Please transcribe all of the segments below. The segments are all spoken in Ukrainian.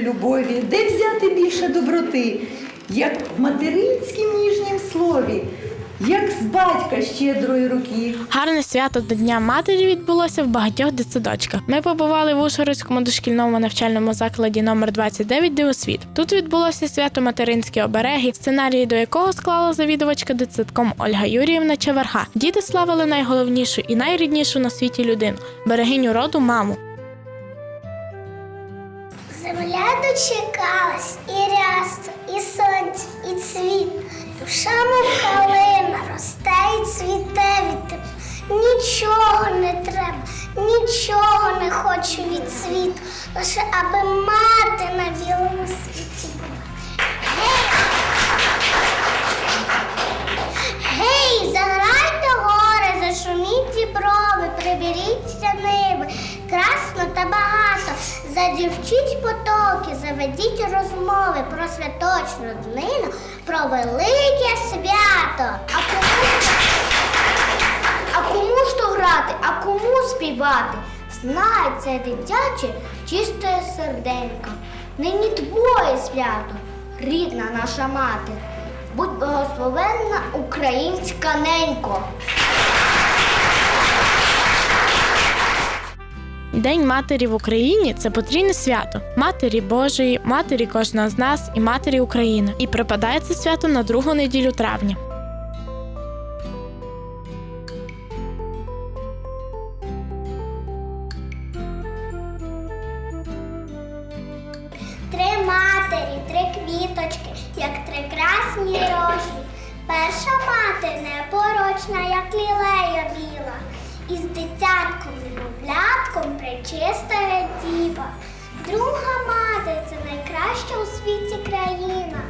любові, де взяти більше доброти, як в материнськім ніжнім слові, як з батька щедрої руки. Гарне свято до Дня матері відбулося в багатьох дитсадочках. Ми побували в Ужгородському дошкільному навчальному закладі номер 29 Дивосвіт. Тут відбулося свято материнські обереги, сценарії до якого склала завідувачка дитсадком Ольга Юріївна Чеверга. Діти славили найголовнішу і найріднішу на світі людину берегиню роду маму. Дочекалась і рясу, і сонце, і цвіт. Душа мов росте і цвіте від тебе. Нічого не треба, нічого не хочу від світу, лише аби мати на білому світі була. Гей, заграйте гори, зашуміть діброви, приберіться ниви, красно та багато. Задівчіть потоки, заведіть розмови про святочну днину, про велике свято. А кому, а кому ж то грати, а кому співати? Знай це дитяче, чисте серденько. Нині твоє свято, рідна наша мати. Будь благословенна українська ненько. День матері в Україні це потрійне свято матері Божої, матері кожного з нас і матері України. І припадає це свято на другу неділю травня. Три матері, три квіточки, як три красні рожі. Перша мати непорочна, як лілея біла, із дитятком, немовлятком причистая діва. Друга мати це найкраща у світі країна.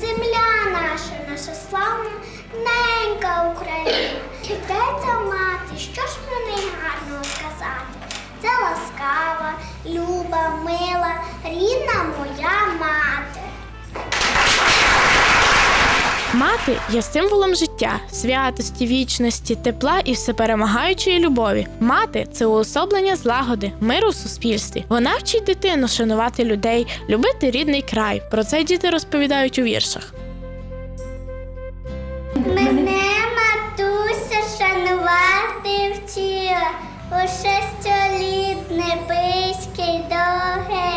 Земля наша, наша славна, ненька Україна. Де ця мати? Що ж про неї гарного сказати? Це ласкава, люба, мила, рідна моя мати. Мати є символом життя, святості, вічності, тепла і всеперемагаючої любові. Мати це уособлення злагоди, миру в суспільстві. Вона вчить дитину шанувати людей, любити рідний край. Про це діти розповідають у віршах. Мене матуся шанувати вчила, лише століт небиське й довге,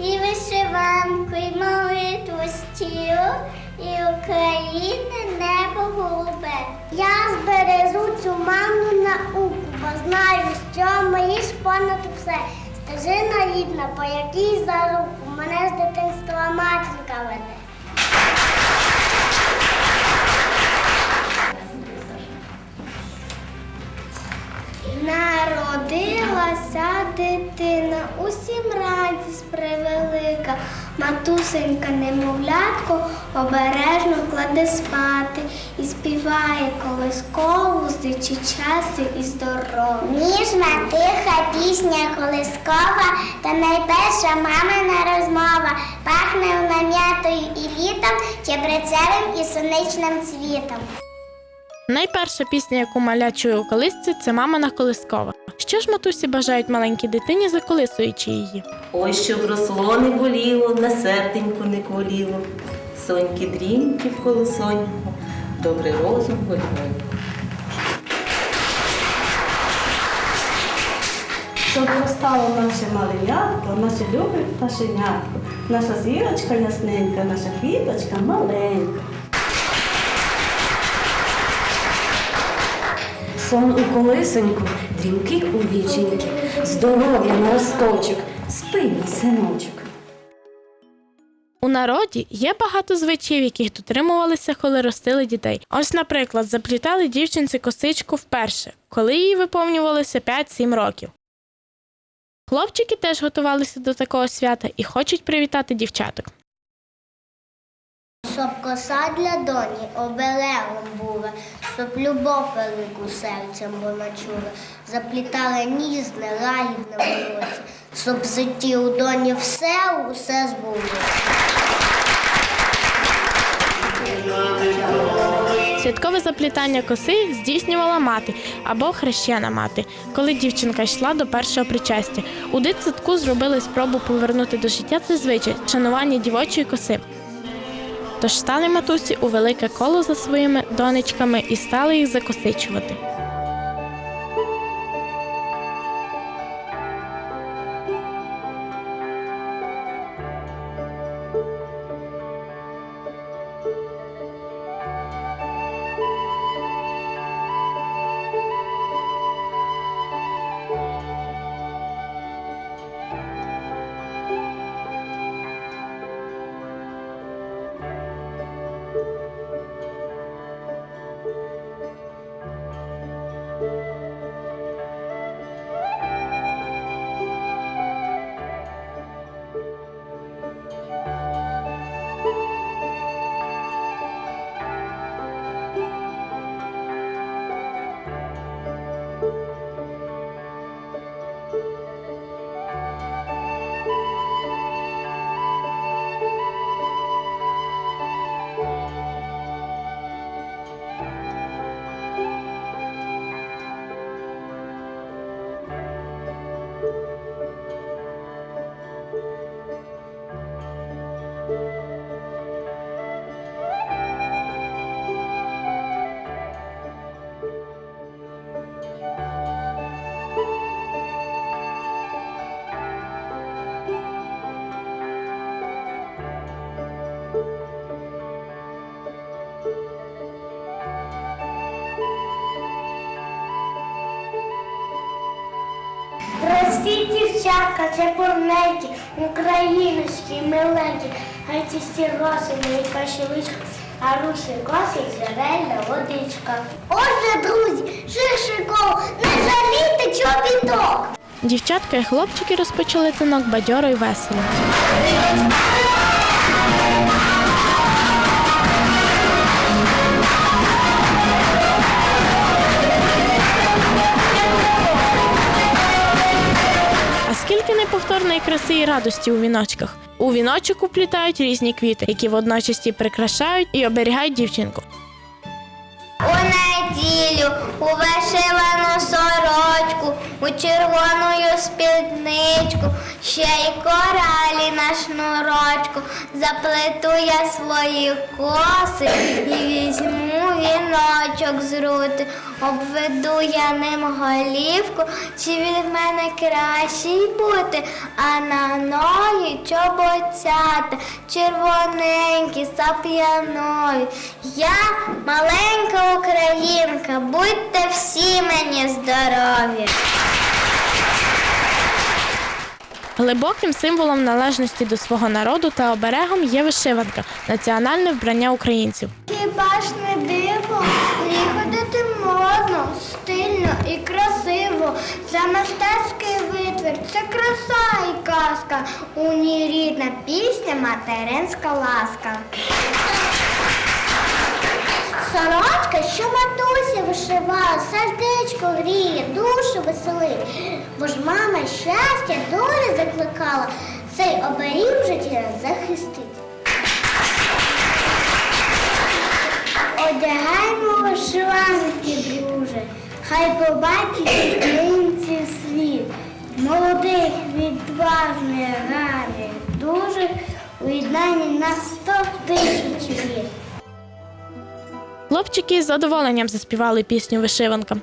і вишиванку, і молитву стілу, і України небо голубе. Я збережу цю маму науку, бо знаю, що мої ж понад все. Стежина рідна, по якій за руку мене з дитинства матінка веде. Народилася дитина, усім радість превелика. Матусенька немовлятко обережно кладе спати і співає колискову здичі часті і здоров'я. Ніжна тиха пісня колискова та найперша мамина розмова. Пахне вона м'ятою і літом, чебрецевим і сонячним цвітом. Найперша пісня, яку маля чує у колисці, це мамина колискова. Що ж матусі бажають маленькій дитині, заколисуючи її? Ой, щоб росло не боліло, на серденьку не коліло. Соньки дрімки в колесоньку, добрий розум горьоньку. Щоб зростало наше маленятко, наше любе пташенятко, наша зірочка ясненька, наша квіточка маленька. Сон у колисоньку, дрімки у віченьки, здоров'я на росточок, спи, синочок. У народі є багато звичаїв, яких дотримувалися, коли ростили дітей. Ось, наприклад, заплітали дівчинці косичку вперше, коли їй виповнювалося 5-7 років. Хлопчики теж готувалися до такого свята і хочуть привітати дівчаток. Щоб коса для доні оберегом була, щоб любов велику серцем вона чула, заплітали ніжне, лагідне волосся, щоб в житті у доні все, усе збулося. Святкове заплітання коси здійснювала мати або хрещена мати, коли дівчинка йшла до першого причастя. У дитсадку зробили спробу повернути до життя цей звичай шанування дівочої коси. Тож стали матусі у велике коло за своїми донечками і стали їх закосичувати. це порненькі, україночки, миленькі, хай роси, мої кашеличка, а руші коси зелена водичка. Отже, друзі, шишиков, не жалійте чобіток. Дівчатка і хлопчики розпочали тинок бадьоро й весело. Неповторної краси і радості у віночках. У віночок уплітають різні квіти, які водночас і прикрашають і оберігають дівчинку. У неділю, у вишивану сорочку, у червону спідничку, ще й коралі на шнурочку, заплету я свої коси і візьму віночок з рути, обведу я ним голівку, чи від мене краще й бути, а на ноги чоботята, червоненькі, сап'янові. Я маленька українка, будьте всі мені здорові. Глибоким символом належності до свого народу та оберегом є вишиванка національне вбрання українців. Хіба ж не диво? Модно, стильно і красиво. Це мистецький витвір, це краса і казка. У ній рідна пісня, материнська ласка. Сорочка, що матуся вишивала, сердечко гріє, душу веселить. Бо ж мама щастя долі закликала, цей оберіг в житті захистить. Одягаймо вишиванки, друже, хай побачить українці світ. Молодих, відважних, гарних, дуже у на сто тисяч літ. Хлопчики з задоволенням заспівали пісню Вишиванка.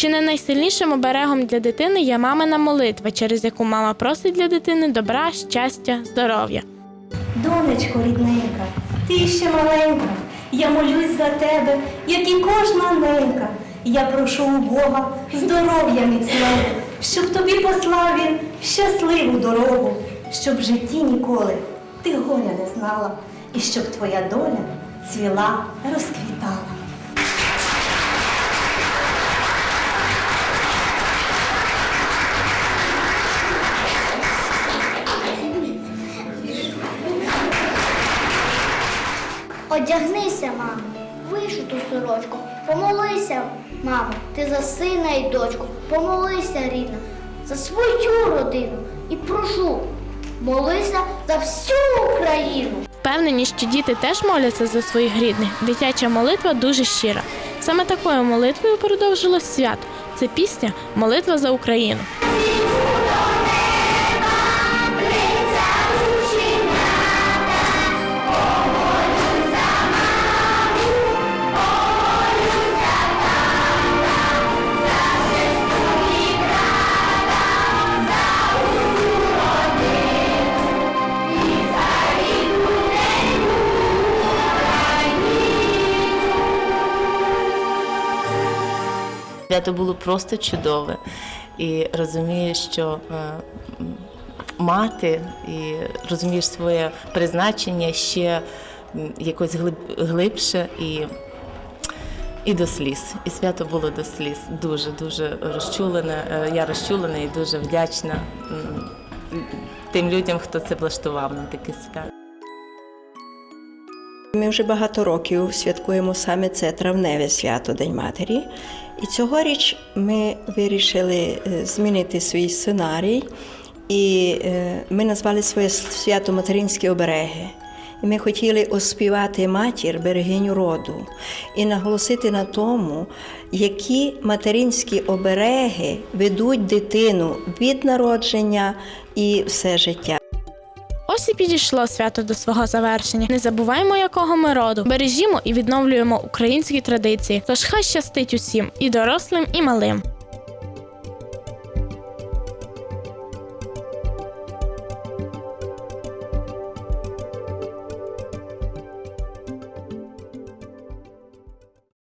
Чи не найсильнішим оберегом для дитини є мамина молитва, через яку мама просить для дитини добра, щастя, здоров'я. Донечко рідненька, ти ще маленька, я молюсь за тебе, як і кожна ненька. Я прошу у Бога здоров'я міцного, щоб тобі послав він щасливу дорогу, щоб в житті ніколи ти горя не знала, і щоб твоя доля цвіла, розквітала. Одягнися, мамо, вишиту сорочку, помолися, мамо, ти за сина і дочку, помолися, рідна, за свою родину і прошу, молися за всю Україну. Впевнені, що діти теж моляться за своїх рідних. Дитяча молитва дуже щира. Саме такою молитвою продовжилось свято. Це пісня Молитва за Україну. Свято було просто чудове. І розумієш, що е, мати і розумієш своє призначення ще якось глиб, глибше і, і до сліз. І свято було до сліз. Дуже, дуже розчулене. Е, Я розчулена і дуже вдячна тим людям, хто це влаштував на таке свято. Ми вже багато років святкуємо саме це травневе свято День Матері. І цьогоріч ми вирішили е, змінити свій сценарій, і е, ми назвали своє свято Материнські обереги. І ми хотіли оспівати матір берегиню роду і наголосити на тому, які материнські обереги ведуть дитину від народження і все життя. Ось і підійшло свято до свого завершення. Не забуваємо, якого ми роду. Бережімо і відновлюємо українські традиції. Тож хай щастить усім і дорослим, і малим.